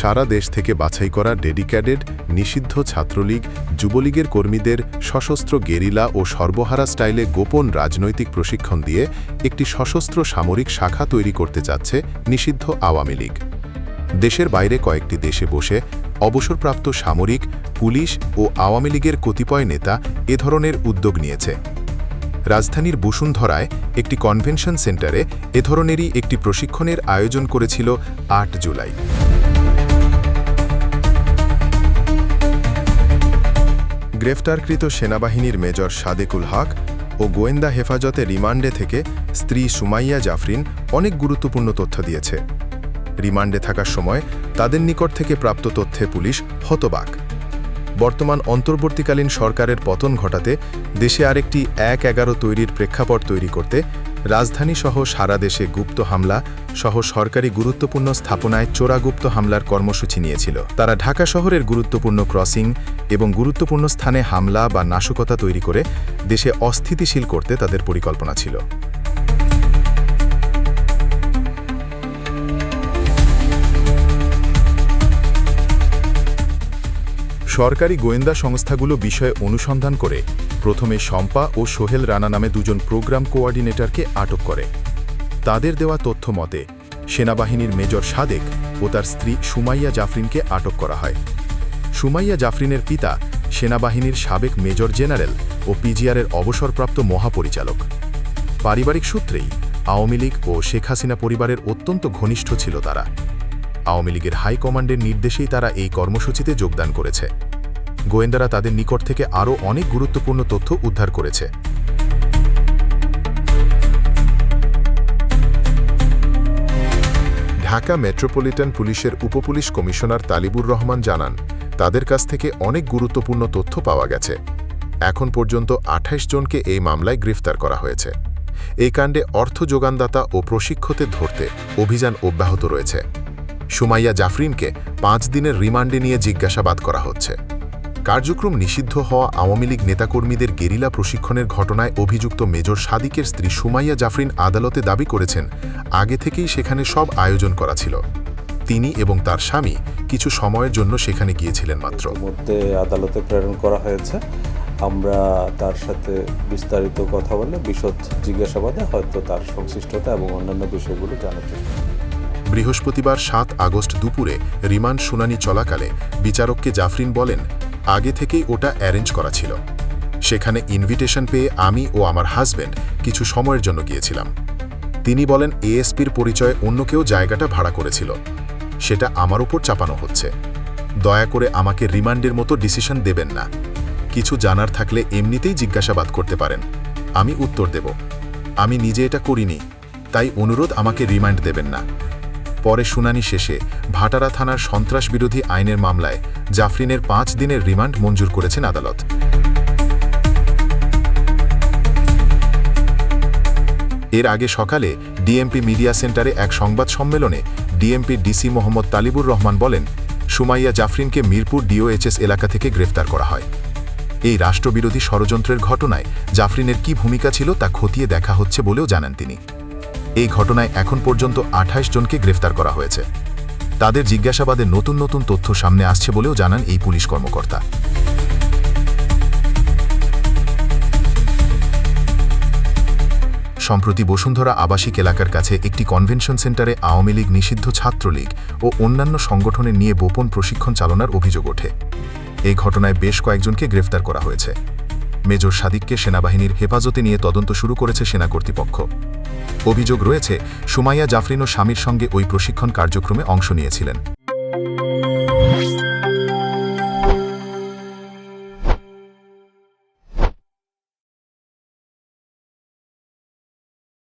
সারা দেশ থেকে বাছাই করা ডেডিকেটেড নিষিদ্ধ ছাত্রলীগ, যুবলীগের কর্মীদের সশস্ত্র গেরিলা ও সর্বহারা স্টাইলে গোপন রাজনৈতিক প্রশিক্ষণ দিয়ে একটি সশস্ত্র সামরিক শাখা তৈরি করতে যাচ্ছে নিষিদ্ধ আওয়ামী লীগ। দেশের বাইরে কয়েকটি দেশে বসে অবসরপ্রাপ্ত সামরিক, পুলিশ ও আওয়ামী লীগের কতিপয় নেতা এ ধরনের উদ্যোগ নিয়েছে। রাজধানীর বসুন্ধরায় একটি কনভেনশন সেন্টারে এ ধরনেরই একটি প্রশিক্ষণের আয়োজন করেছিল আট জুলাই। গ্রেফতারকৃত সেনাবাহিনীর মেজর সাদেকুল হক ও গোয়েন্দা হেফাজতে রিমান্ডে থেকে স্ত্রী সুমাইয়া জাফরিন অনেক গুরুত্বপূর্ণ তথ্য দিয়েছে। রিমান্ডে থাকার সময় তাদের নিকট থেকে প্রাপ্ত তথ্যে পুলিশ হতবাক। বর্তমান অন্তর্বর্তীকালীন সরকারের পতন ঘটাতে দেশে আরেকটি এক এগারো তৈরির প্রেক্ষাপট তৈরি করতে রাজধানীসহ সারা দেশে গুপ্ত হামলা সহ সরকারি গুরুত্বপূর্ণ স্থাপনায় চোরাগুপ্ত হামলার কর্মসূচি নিয়েছিল। তারা ঢাকা শহরের গুরুত্বপূর্ণ ক্রসিং এবং গুরুত্বপূর্ণ স্থানে হামলা বা নাশকতা তৈরি করে দেশে অস্থিতিশীল করতে তাদের পরিকল্পনা ছিল। সরকারি গোয়েন্দা সংস্থাগুলো বিষয়ে অনুসন্ধান করে প্রথমে শম্পা ও সোহেল রানা নামে দুজন প্রোগ্রাম কোঅর্ডিনেটরকে আটক করে। তাদের দেওয়া তথ্য মতে, সেনাবাহিনীর মেজর সাদেক ও তার স্ত্রী সুমাইয়া জাফরিনকে আটক করা হয়। সুমাইয়া জাফরিনের পিতা সেনাবাহিনীর সাবেক মেজর জেনারেল ও পিজিআরের অবসরপ্রাপ্ত মহাপরিচালক। পারিবারিক সূত্রেই আওয়ামী লীগ ও শেখ হাসিনা পরিবারের অত্যন্ত ঘনিষ্ঠ ছিল তারা। আওয়ামী লীগের হাইকমান্ডের নির্দেশেই তারা এই কর্মসূচিতে যোগদান করেছে। গোয়েন্দারা তাদের নিকট থেকে আরও অনেক গুরুত্বপূর্ণ তথ্য উদ্ধার করেছে। ঢাকা মেট্রোপলিটন পুলিশের উপপুলিশ কমিশনার তালিবুর রহমান জানান, তাদের কাছ থেকে অনেক গুরুত্বপূর্ণ তথ্য পাওয়া গেছে। এখন পর্যন্ত ২৮ জনকে এই মামলায় গ্রেফতার করা হয়েছে। এই কাণ্ডে অর্থ যোগানদাতা ও প্রশিক্ষতে ধরতে অভিযান অব্যাহত রয়েছে। সুমাইয়া জাফরিনকে পাঁচ দিনের রিমান্ডে নিয়ে জিজ্ঞাসাবাদ করা হচ্ছে। কার্যক্রম নিষিদ্ধ হওয়া আওয়ামী লীগ নেতাকর্মীদের গেরিলা প্রশিক্ষণের ঘটনায় অভিযুক্ত মেজর সাদিকের স্ত্রী সুমাইয়া জাফরিন আদালতে দাবি করেছেন আগে থেকেই সেখানে সব আয়োজন করা ছিল। তিনি এবং তার স্বামী কিছু সময়ের জন্য সেখানে গিয়েছিলেন মাত্র। মধ্যে আদালতে প্রেরণ করা হয়েছে। আমরা তার সাথে বিস্তারিত কথা বলে বিশদ জিজ্ঞাসাবাদে হয়তো তার সংশ্লিষ্টতা এবং অন্যান্য বিষয়গুলো জানার চেষ্টা বৃহস্পতিবার সাত আগস্ট দুপুরে রিমান্ড শুনানি চলাকালে বিচারককে জাফরিন বলেন আগে থেকেই ওটা অ্যারেঞ্জ করা ছিল। সেখানে ইনভিটেশন পেয়ে আমি ও আমার হাজব্যান্ড কিছু সময়ের জন্য গিয়েছিলাম। তিনি বলেন এএসপির পরিচয়ে অন্য কেউ জায়গাটা ভাড়া করেছিল। সেটা আমার উপর চাপানো হচ্ছে। দয়া করে আমাকে রিমান্ডের মতো ডিসিশন দেবেন না। কিছু জানার থাকলে এমনিতেই জিজ্ঞাসাবাদ করতে পারেন। আমি উত্তর দেব। আমি নিজে এটা করিনি, তাই অনুরোধ আমাকে রিমান্ড দেবেন না। পরে শুনানি শেষে ভাটারা থানার সন্ত্রাস বিরোধী আইনের মামলায় জাফরিনের পাঁচ দিনের রিমান্ড মঞ্জুর করেছেন আদালত। এর আগে সকালে ডিএমপি মিডিয়া সেন্টারে এক সংবাদ সম্মেলনে ডিএমপি ডিসি মোহাম্মদ তালিবুর রহমান বলেন, সুমাইয়া জাফরিনকে মিরপুর ডিওএইচএস এলাকা থেকে গ্রেফতার করা হয়। এই রাষ্ট্রবিরোধী ষড়যন্ত্রের ঘটনায় জাফরিনের কি ভূমিকা ছিল তা খতিয়ে দেখা হচ্ছে বলেও জানান তিনি। এই ঘটনায় এখন পর্যন্ত আঠাইশ জনকে গ্রেফতার করা হয়েছে। তাদের জিজ্ঞাসাবাদে নতুন নতুন তথ্য সামনে আসছে বলেও জানান এই পুলিশ কর্মকর্তা। সম্প্রতি বসুন্ধরা আবাসিক এলাকার কাছে একটি কনভেনশন সেন্টারে আওয়ামী লীগ নিষিদ্ধ ছাত্রলীগ ও অন্যান্য সংগঠনের নিয়ে গোপন প্রশিক্ষণ চালনার অভিযোগ ওঠে। এই ঘটনায় বেশ কয়েকজনকে গ্রেফতার করা হয়েছে। মেজর সাদিককে সেনাবাহিনীর হেফাজতে নিয়ে তদন্ত শুরু করেছে সেনা কর্তৃপক্ষ। অভিযোগ রয়েছে, সুমাইয়া জাফরিন ও স্বামীর সঙ্গে ওই প্রশিক্ষণ কার্যক্রমে অংশ নিয়েছিলেন।